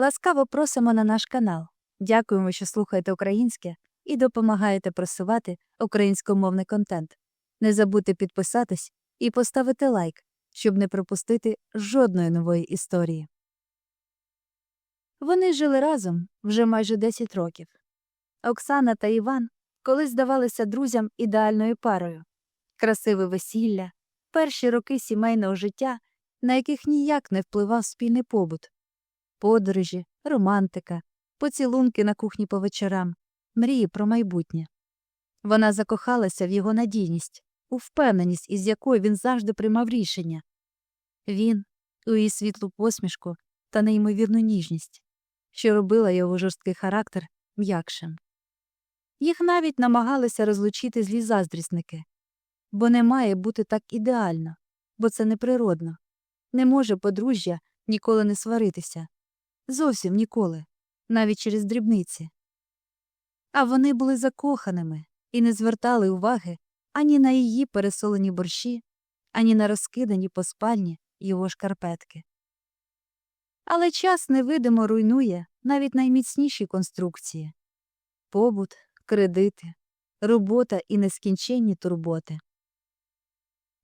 Ласкаво просимо на наш канал. Дякуємо, що слухаєте українське і допомагаєте просувати українськомовний контент. Не забудьте підписатись і поставити лайк, щоб не пропустити жодної нової історії. Вони жили разом вже майже 10 років. Оксана та Іван колись здавалися друзям ідеальною парою. Красиве весілля, перші роки сімейного життя, на яких ніяк не впливав спільний побут, подорожі, романтика, поцілунки на кухні по вечорам, мрії про майбутнє. Вона закохалася в його надійність, у впевненість, із якою він завжди приймав рішення. Він у її світлу посмішку та неймовірну ніжність, що робила його жорсткий характер м'якшим. Їх навіть намагалися розлучити злі заздрісники, бо не має бути так ідеально, бо це неприродно. Не може подружжя ніколи не сваритися. Зовсім ніколи, навіть через дрібниці. А вони були закоханими і не звертали уваги ані на її пересолені борщі, ані на розкидані по спальні його шкарпетки. Але час невидимо руйнує навіть найміцніші конструкції побут, кредити, робота і нескінченні турботи.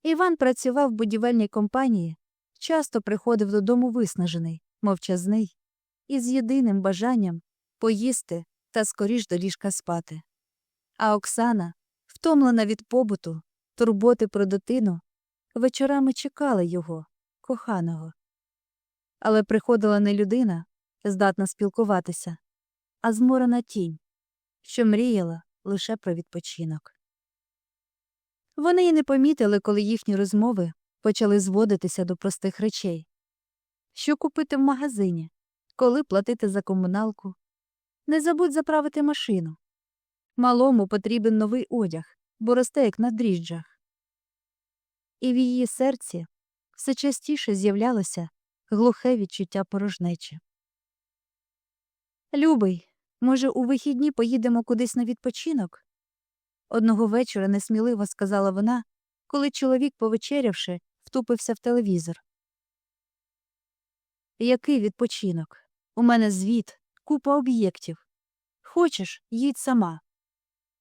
Іван працював в будівельній компанії, часто приходив додому виснажений, мовчазний, і з єдиним бажанням поїсти та скоріш до ліжка спати. А Оксана, втомлена від побуту, турботи про дитину, вечорами чекала його, коханого. Але приходила не людина, здатна спілкуватися, а зморена тінь, що мріяла лише про відпочинок. Вони й не помітили, коли їхні розмови почали зводитися до простих речей що купити в магазині, коли платити за комуналку. Не забудь заправити машину. Малому потрібен новий одяг, бо росте як на дріжджах. І в її серці все частіше з'являлося глухе відчуття порожнечі. Любий, може, у вихідні поїдемо кудись на відпочинок? Одного вечора несміливо сказала вона, коли чоловік, повечерявши, втупився в телевізор. Який відпочинок? У мене звіт, купа об'єктів. Хочеш, їдь сама.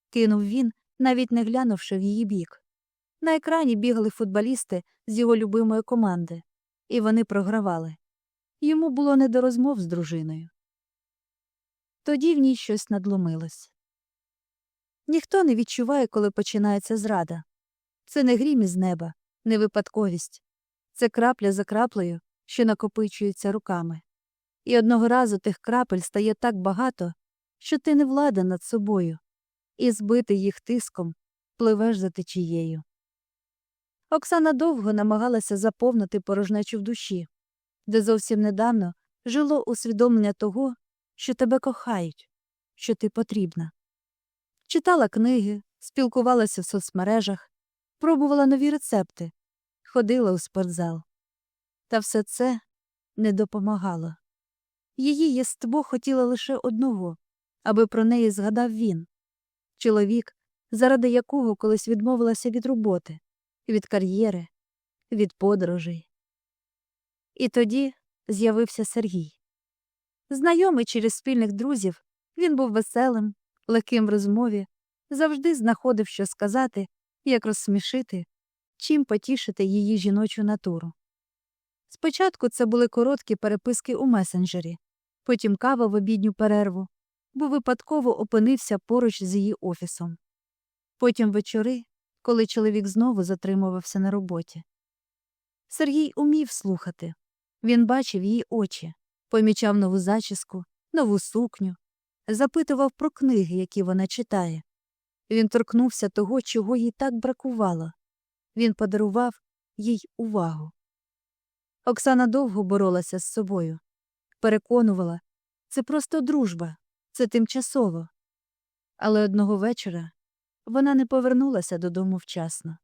кинув він, навіть не глянувши в її бік. На екрані бігали футболісти з його любимої команди, і вони програвали. Йому було не до розмов з дружиною. Тоді в ній щось надломилось. Ніхто не відчуває, коли починається зрада. Це не грім із неба, не випадковість. Це крапля за краплею, що накопичується руками. І одного разу тих крапель стає так багато, що ти не влада над собою, і збити їх тиском пливеш за течією. Оксана довго намагалася заповнити порожнечу в душі, де зовсім недавно жило усвідомлення того, що тебе кохають, що ти потрібна. Читала книги, спілкувалася в соцмережах, пробувала нові рецепти, ходила у спортзал. Та все це не допомагало. Її єство хотіло лише одного, аби про неї згадав він чоловік, заради якого колись відмовилася від роботи, від кар'єри, від подорожей. І тоді з'явився Сергій. Знайомий через спільних друзів, він був веселим, легким в розмові, завжди знаходив, що сказати, як розсмішити, чим потішити її жіночу натуру. Спочатку це були короткі переписки у месенджері, потім кава в обідню перерву, бо випадково опинився поруч з її офісом. Потім вечори, коли чоловік знову затримувався на роботі. Сергій умів слухати. Він бачив її очі, помічав нову зачіску, нову сукню, запитував про книги, які вона читає. Він торкнувся того, чого їй так бракувало. Він подарував їй увагу. Оксана довго боролася з собою, переконувала це просто дружба, це тимчасово. Але одного вечора вона не повернулася додому вчасно.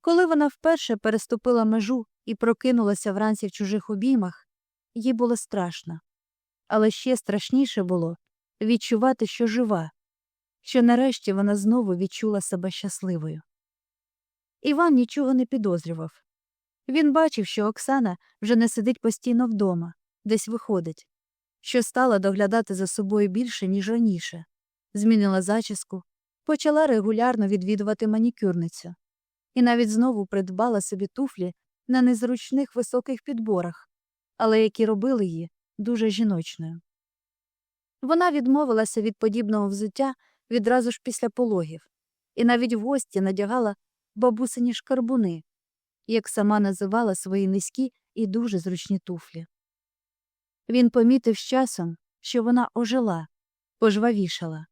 Коли вона вперше переступила межу і прокинулася вранці в чужих обіймах, їй було страшно. Але ще страшніше було відчувати, що жива, що нарешті вона знову відчула себе щасливою. Іван нічого не підозрював. Він бачив, що Оксана вже не сидить постійно вдома, десь виходить, що стала доглядати за собою більше, ніж раніше, змінила зачіску, почала регулярно відвідувати манікюрницю. І навіть знову придбала собі туфлі на незручних високих підборах, але які робили її дуже жіночною. Вона відмовилася від подібного взуття відразу ж після пологів, і навіть в гості надягала бабусині шкарбуни, як сама називала свої низькі і дуже зручні туфлі. Він помітив з часом, що вона ожила, пожвавішала.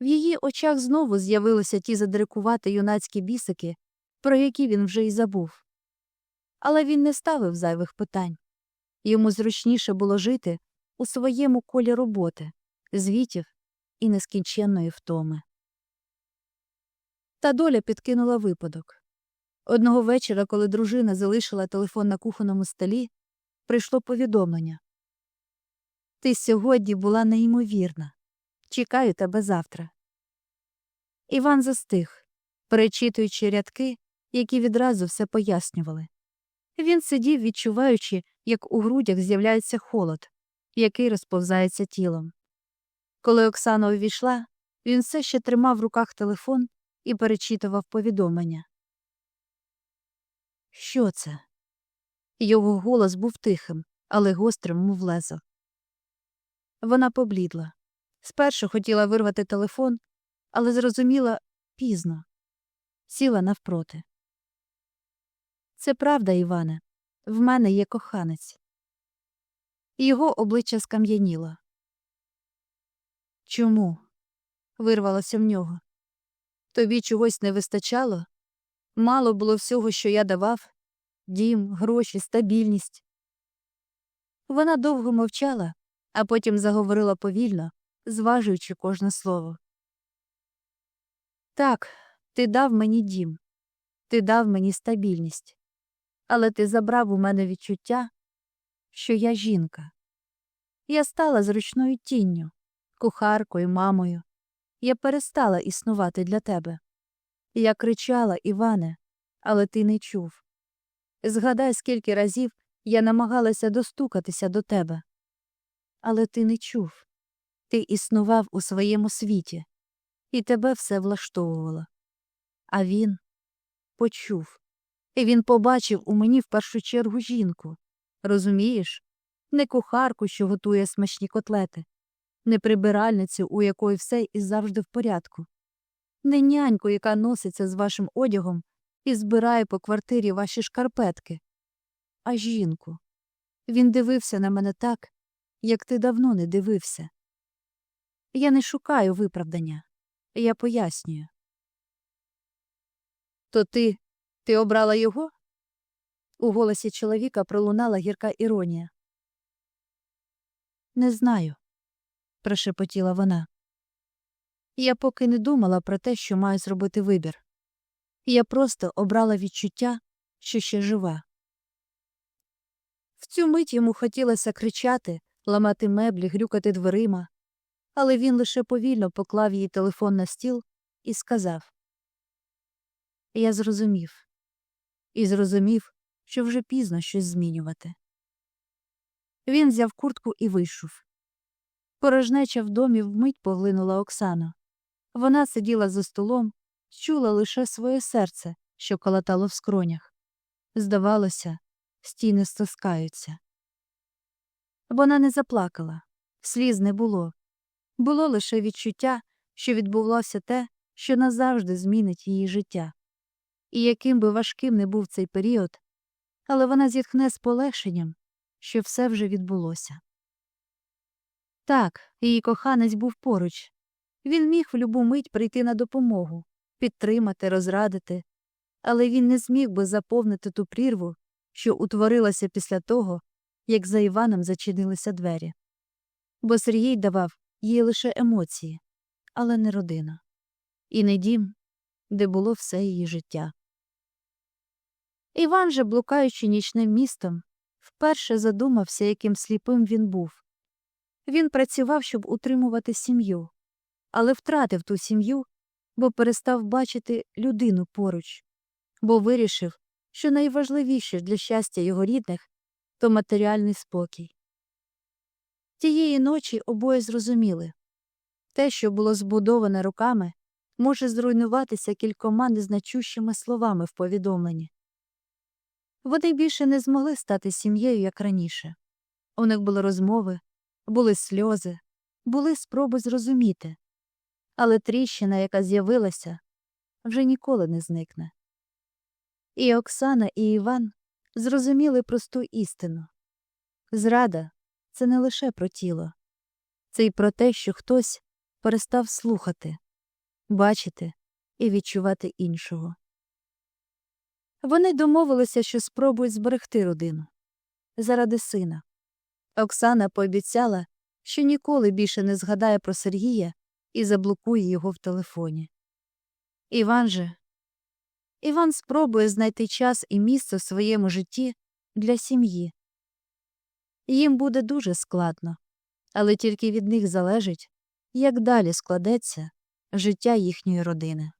В її очах знову з'явилися ті задрикувати юнацькі бісики, про які він вже й забув. Але він не ставив зайвих питань. Йому зручніше було жити у своєму колі роботи, звітів і нескінченної втоми. Та доля підкинула випадок. Одного вечора, коли дружина залишила телефон на кухонному столі, прийшло повідомлення. Ти сьогодні була неймовірна. Чекаю тебе завтра. Іван застиг, перечитуючи рядки, які відразу все пояснювали. Він сидів, відчуваючи, як у грудях з'являється холод, який розповзається тілом. Коли Оксана увійшла, він все ще тримав в руках телефон і перечитував повідомлення. Що це? Його голос був тихим, але гострим, мов лезо. Вона поблідла. Спершу хотіла вирвати телефон, але зрозуміла пізно. Сіла навпроти. Це правда, Іване. В мене є коханець. Його обличчя скам'яніло. Чому? вирвалося в нього. Тобі чогось не вистачало? Мало було всього, що я давав дім, гроші, стабільність. Вона довго мовчала, а потім заговорила повільно, зважуючи кожне слово. Так, ти дав мені дім, ти дав мені стабільність, але ти забрав у мене відчуття, що я жінка. Я стала зручною тінню, кухаркою, мамою. Я перестала існувати для тебе. Я кричала, Іване, але ти не чув. Згадай, скільки разів я намагалася достукатися до тебе. Але ти не чув. Ти існував у своєму світі, і тебе все влаштовувало. А він почув. І він побачив у мені в першу чергу жінку. Розумієш? Не кухарку, що готує смачні котлети, не прибиральницю, у якої все і завжди в порядку, не няньку, яка носиться з вашим одягом і збирає по квартирі ваші шкарпетки, а жінку. Він дивився на мене так, як ти давно не дивився. Я не шукаю виправдання, я пояснюю. То ти ти обрала його? У голосі чоловіка пролунала гірка іронія. Не знаю, прошепотіла вона. Я поки не думала про те, що маю зробити вибір. Я просто обрала відчуття, що ще жива. В цю мить йому хотілося кричати, ламати меблі, грюкати дверима, але він лише повільно поклав її телефон на стіл і сказав Я зрозумів. І зрозумів, що вже пізно щось змінювати. Він взяв куртку і вийшов. Порожнеча в домі вмить поглинула Оксану. Вона сиділа за столом, чула лише своє серце, що колотало в скронях. Здавалося, стіни стискаються. Вона не заплакала, сліз не було. Було лише відчуття, що відбулося те, що назавжди змінить її життя. І яким би важким не був цей період, але вона зітхне з полегшенням, що все вже відбулося. Так, її коханець був поруч. Він міг в любу мить прийти на допомогу, підтримати, розрадити, але він не зміг би заповнити ту прірву, що утворилася після того, як за Іваном зачинилися двері. Бо Сергій давав їй лише емоції, але не родина, і не дім, де було все її життя. Іван же, блукаючи нічним містом, вперше задумався, яким сліпим він був. Він працював, щоб утримувати сім'ю, але втратив ту сім'ю, бо перестав бачити людину поруч, бо вирішив, що найважливіше для щастя його рідних то матеріальний спокій. Тієї ночі обоє зрозуміли те, що було збудоване руками, може зруйнуватися кількома незначущими словами в повідомленні. Вони більше не змогли стати сім'єю, як раніше. У них були розмови, були сльози, були спроби зрозуміти, але тріщина, яка з'явилася, вже ніколи не зникне. І Оксана, і Іван зрозуміли просту істину зрада це не лише про тіло, це й про те, що хтось перестав слухати, бачити і відчувати іншого. Вони домовилися, що спробують зберегти родину заради сина. Оксана пообіцяла, що ніколи більше не згадає про Сергія і заблокує його в телефоні. Іван же Іван спробує знайти час і місце в своєму житті для сім'ї. Їм буде дуже складно, але тільки від них залежить, як далі складеться життя їхньої родини.